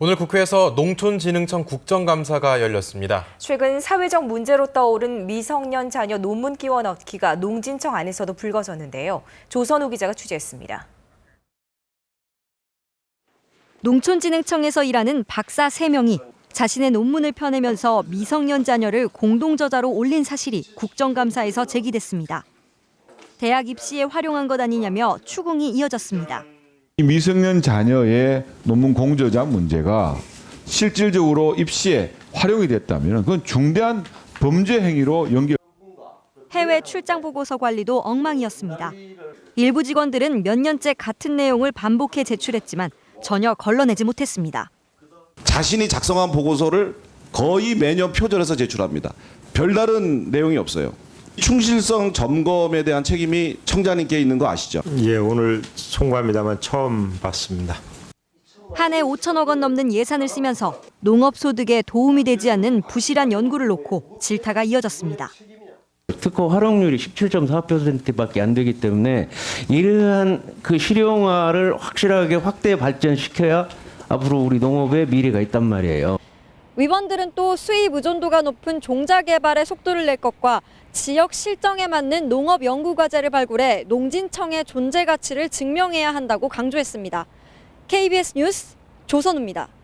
오늘 국회에서 농촌진흥청 국정감사가 열렸습니다. 최근 사회적 문제로 떠오른 미성년 자녀 논문 끼워 넣기가 농진청 안에서도 불거졌는데요. 조선우 기자가 취재했습니다. 농촌진흥청에서 일하는 박사 3명이 자신의 논문을 펴내면서 미성년 자녀를 공동저자로 올린 사실이 국정감사에서 제기됐습니다. 대학 입시에 활용한 것 아니냐며 추궁이 이어졌습니다. 이 미성년 자녀의 논문 공저자 문제가 실질적으로 입시에 활용이 됐다면 그건 중대한 범죄 행위로 연결. 해외 출장 보고서 관리도 엉망이었습니다. 일부 직원들은 몇 년째 같은 내용을 반복해 제출했지만 전혀 걸러내지 못했습니다. 자신이 작성한 보고서를 거의 매년 표절해서 제출합니다. 별다른 내용이 없어요. 충실성 점검에 대한 책임이 청장님께 있는 거 아시죠? 예, 오늘 송구합니다만 처음 봤습니다. 한 해 5천억 원 넘는 예산을 쓰면서 농업 소득에 도움이 되지 않는 부실한 연구를 놓고 질타가 이어졌습니다. 특허 활용률이 17.4%밖에 안 되기 때문에 이러한 그 실용화를 확실하게 확대 발전시켜야 앞으로 우리 농업의 미래가 있단 말이에요. 위원들은 또 수입 의존도가 높은 종자 개발에 속도를 낼 것과 지역 실정에 맞는 농업 연구 과제를 발굴해 농진청의 존재 가치를 증명해야 한다고 강조했습니다. KBS 뉴스 조선우입니다.